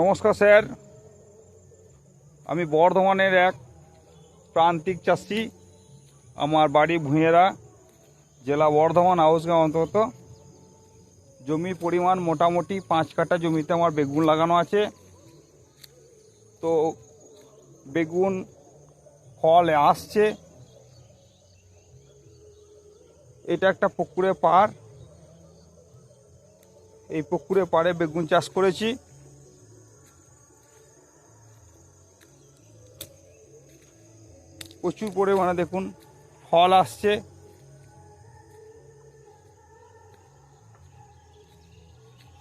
নমস্কার, স্যার। আমি বর্ধমানের এক প্রান্তিক চাষি। আমার বাড়ি ভুঁয়েরা জেলা বর্ধমান আউসগাঁও অন্তর্গত। জমি পরিমাণ মোটামুটি পাঁচ কাঠা জমিতে আমার বেগুন লাগানো আছে। তো বেগুন ফল আসছে। এটা একটা পুকুরে পাড়। এই পুকুরে পাড়ে বেগুন চাষ করেছি। প্রচুর পরিমাণে দেখুন ফল আসছে।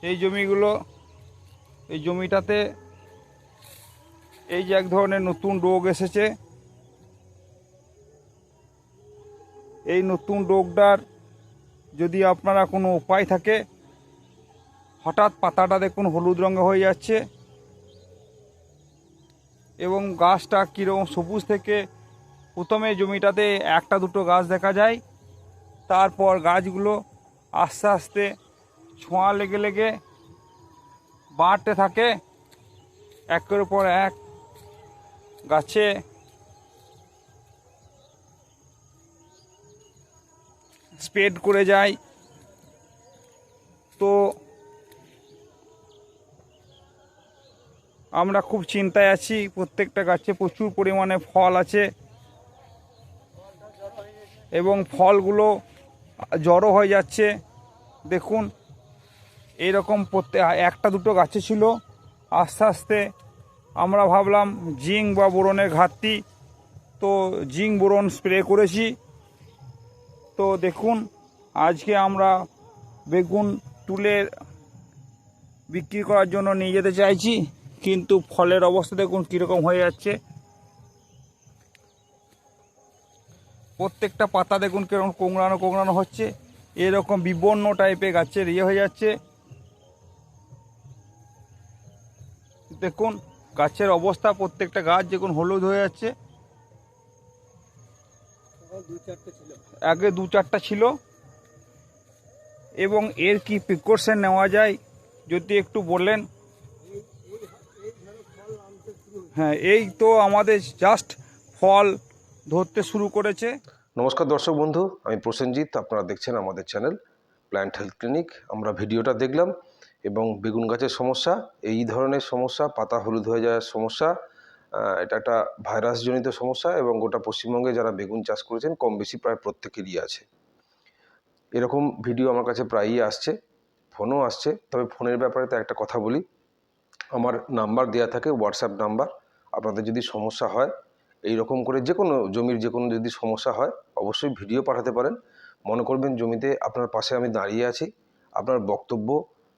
এই জমিগুলো, এই জমিটাতে এই যে এক ধরনের নতুন রোগ এসেছে। এই নতুন রোগটার যদি আপনারা কোনো উপায় থাকে হঠাৎ পাতাটা দেখুন হলুদ রঙে হয়ে যাচ্ছে এবং গাছটা কীরকম সবুজ থেকে প্রথমে জমিটাতে একটা দুটো গাছ দেখা যায়, তারপর গাছগুলো আস্তে আস্তে ছোঁয়া লেগে লেগে বাড়তে থাকে, একের পর এক গাছে স্প্রেড করে যায় তো আমরা খুব চিন্তায় আছি, প্রত্যেকটা গাছে প্রচুর পরিমাণে ফল আছে। এবং ফলগুলো জড়ো হয়ে যাচ্ছে। দেখুন এইরকম প্রত্যেক, একটা দুটো গাছে ছিল। আস্তে আস্তে আমরা ভাবলাম, জিঙ্ক বা বোরনের ঘাটতি। তো জিঙ্ক বোরন স্প্রে করেছি। তো দেখুন, আজকে আমরা বেগুন তুলে বিক্রি করার জন্য নিয়ে যেতে চাইছি। কিন্তু ফলের অবস্থা দেখুন কীরকম হয়ে যাচ্ছে। প্রত্যেকটা পাতা দেখুন কীরকম কোংড়ানো কোংড়ানো হচ্ছে। এরকম বিবর্ণ টাইপের গাছের ইয়ে হয়ে যাচ্ছে। দেখুন, গাছের অবস্থা, প্রত্যেকটা গাছ দেখুন হলুদ হয়ে যাচ্ছে। আগে দু চারটা ছিল। এবং এর কি প্রিকশন নেওয়া যায়, যদি একটু বলেন এই এই এই ধরো ফল আনতে শুরু হয়েছে। হ্যাঁ এই তো আমাদের জাস্ট ফল ধরতে শুরু করেছে। নমস্কার দর্শক বন্ধু, আমি প্রসেনজিৎ, আপনারা দেখছেন আমাদের চ্যানেল প্ল্যান্ট হেলথ ক্লিনিক আমরা ভিডিওটা দেখলাম এবং বেগুন গাছের সমস্যা, এই ধরনের সমস্যা, পাতা হলুদ হয়ে যাওয়ার সমস্যা এটা একটা ভাইরাসজনিত সমস্যা এবং গোটা পশ্চিমবঙ্গে যারা বেগুন চাষ করেছেন, কম বেশি প্রায় প্রত্যেকেরই আছে। এরকম ভিডিও আমার কাছে প্রায়ই আসছে, ফোনও আসছে, তবে ফোনের ব্যাপারে তো একটা কথা বলি। আমার নাম্বার দেওয়া থাকে হোয়াটসঅ্যাপ নাম্বার। আপনাদের যদি সমস্যা হয় এই রকম করে যে কোনো জমির যে কোনো যদি সমস্যা হয়, অবশ্যই ভিডিও পাঠাতে পারেন। মনে করবেন জমিতে আপনার পাশে আমি দাঁড়িয়ে আছি। আপনার বক্তব্য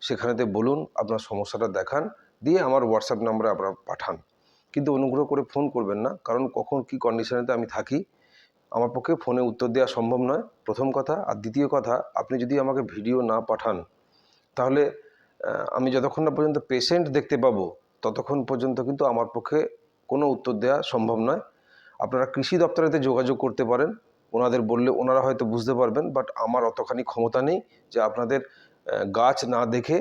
সেখানেতে বলুন, আপনার সমস্যাটা দেখান, দিয়ে আমার হোয়াটসঅ্যাপ নাম্বারে আপনারা পাঠান। কিন্তু অনুগ্রহ করে ফোন করবেন না, কারণ কখন কি কন্ডিশনেতে আমি থাকি, আমার পক্ষে ফোনে উত্তর দেওয়া সম্ভব নয়। প্রথম কথা। আর দ্বিতীয় কথা, আপনি যদি আমাকে ভিডিও না পাঠান, তাহলে আমি যতক্ষণ না পর্যন্ত পেশেন্ট দেখতে পাবো, ততক্ষণ পর্যন্ত কিন্তু আমার পক্ষে কোনো উত্তর দেওয়া সম্ভব নয়। আপনারা কৃষি দপ্তরেতে যোগাযোগ করতে পারেন। ওনাদের বললে ওনারা হয়তো বুঝতে পারবেন বাট আমার অতখানি ক্ষমতা নেই যে আপনাদের গাছ না দেখে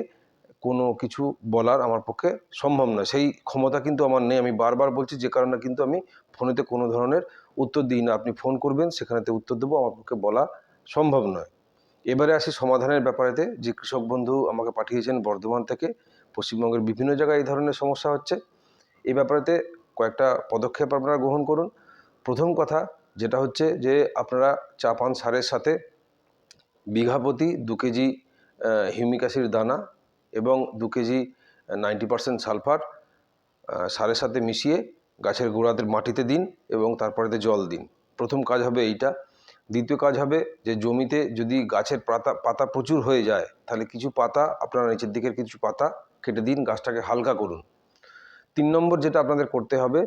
কোনো কিছু বলার আমার পক্ষে সম্ভব নয়। সেই ক্ষমতা কিন্তু আমার নেই। আমি বারবার বলছি, যে কারণে কিন্তু আমি ফোনেতে কোনো ধরনের উত্তর দিই না। আপনি ফোন করবেন, সেখানেতে উত্তর দেবো, আমার পক্ষে বলা সম্ভব নয়। এবারে আসি সমাধানের ব্যাপারেতে। যে কৃষক বন্ধু আমাকে পাঠিয়েছেন বর্ধমান থেকে, পশ্চিমবঙ্গের বিভিন্ন জায়গায় এই ধরনের সমস্যা হচ্ছে। এই ব্যাপারেতে কয়েকটা পদক্ষেপ আপনারা গ্রহণ করুন। প্রথম কথা যেটা হচ্ছে যে আপনারা চা পান সারের সাথে বিঘা প্রতি দু কেজি হিউমিক অ্যাসিড দানা এবং দু কেজি নাইনটি পার্সেন্ট সালফার সারের সাথে মিশিয়ে গাছের গোড়াতে মাটিতে দিন এবং তারপরেতে জল দিন। প্রথম কাজ হবে এইটা। দ্বিতীয় কাজ হবে যে জমিতে যদি গাছের পাতা পাতা প্রচুর হয়ে যায়, তাহলে কিছু পাতা, আপনারা নিচের দিকের কিছু পাতা কেটে দিন, গাছটাকে হালকা করুন। তিন নম্বর যেটা আপনাদের করতে হবে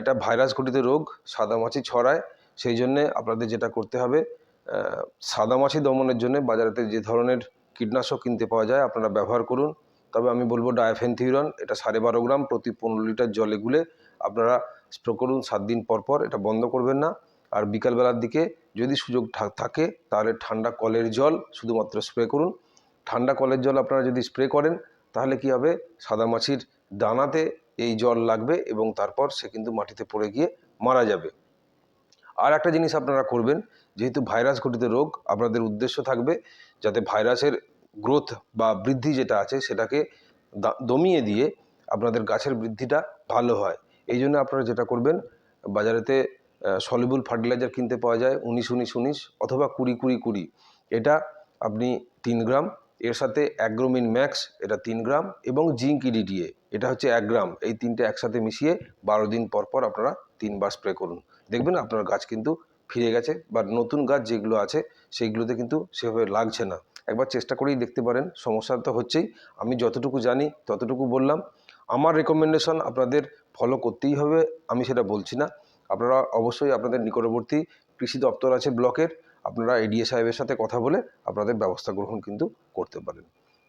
এটা ভাইরাস ঘটিত রোগ সাদামাছি ছড়ায়, সেই জন্যে আপনাদের যেটা করতে হবে সাদামাছি দমনের জন্য বাজারেতে যে ধরনের কীটনাশক কিনতে পাওয়া যায় আপনারা ব্যবহার করুন। তবে আমি বলব ডায়াফেনথিউরান, এটা সাড়ে বারো গ্রাম প্রতি পনেরো লিটার জলে গুলে আপনারা স্প্রে করুন সাত দিন পর পর, এটা বন্ধ করবেন না। আর বিকালবেলার দিকে যদি সুযোগ থাকে, তাহলে ঠান্ডা কলের জল শুধুমাত্র স্প্রে করুন। ঠান্ডা কলের জল আপনারা যদি স্প্রে করেন, তাহলে কি হবে? সাদামাছির দানাতে এই জল লাগবে এবং তারপর সে কিন্তু মাটিতে পড়ে গিয়ে মারা যাবে। আর একটা জিনিস আপনারা করবেন, যেহেতু ভাইরাস ঘটিত রোগ, আপনাদের উদ্দেশ্য থাকবে যাতে ভাইরাসের গ্রোথ বা বৃদ্ধি যেটা আছে সেটাকে দমিয়ে দিয়ে আপনাদের গাছের বৃদ্ধিটা ভালো হয়। এই জন্য আপনারা যেটা করবেন, বাজারেতে সলিবল ফার্টিলাইজার কিনতে পাওয়া যায়, উনিশ উনিশ উনিশ অথবা কুড়ি কুড়ি কুড়ি। এটা আপনি তিন গ্রাম এর সাথে অ্যাগ্রোমিন ম্যাক্স, এটা তিন গ্রাম, এবং জিঙ্ক ইডিডিএ এটা হচ্ছে এক গ্রাম। এই তিনটে একসাথে মিশিয়ে বারো দিন পর পর আপনারা তিনবার স্প্রে করুন। দেখবেন আপনার গাছ কিন্তু ফিরে গেছে, বা নতুন গাছ যেগুলো আছে, সেইগুলোতে কিন্তু সেভাবে লাগছে না। একবার চেষ্টা করেই দেখতে পারেন, সমস্যা তো হচ্ছেই। আমি যতটুকু জানি, ততটুকু বললাম। আমার রেকমেন্ডেশন আপনাদের ফলো করতেই হবে, আমি সেটা বলছি না। আপনারা অবশ্যই আপনাদের নিকটবর্তী কৃষি দপ্তর আছে ব্লকের আপনারা এডিএ সাহেবের সাথে কথা বলে আপনাদের ব্যবস্থা গ্রহণ কিন্তু করতে পারেন।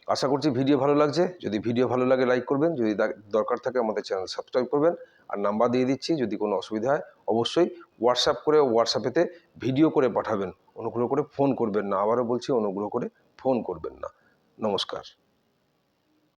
আশা করছি ভিডিও ভালো লাগছে। যদি ভিডিও ভালো লাগে লাইক করবেন। যদি দরকার থাকে আমাদের চ্যানেল সাবস্ক্রাইব করবেন। আর নাম্বার দিয়ে দিচ্ছি, যদি কোনো অসুবিধা হয়, অবশ্যই হোয়াটসঅ্যাপ করে হোয়াটসঅ্যাপেতে ভিডিও করে পাঠাবেন। অনুগ্রহ করে ফোন করবেন না। আবারও বলছি, অনুগ্রহ করে ফোন করবেন না। নমস্কার।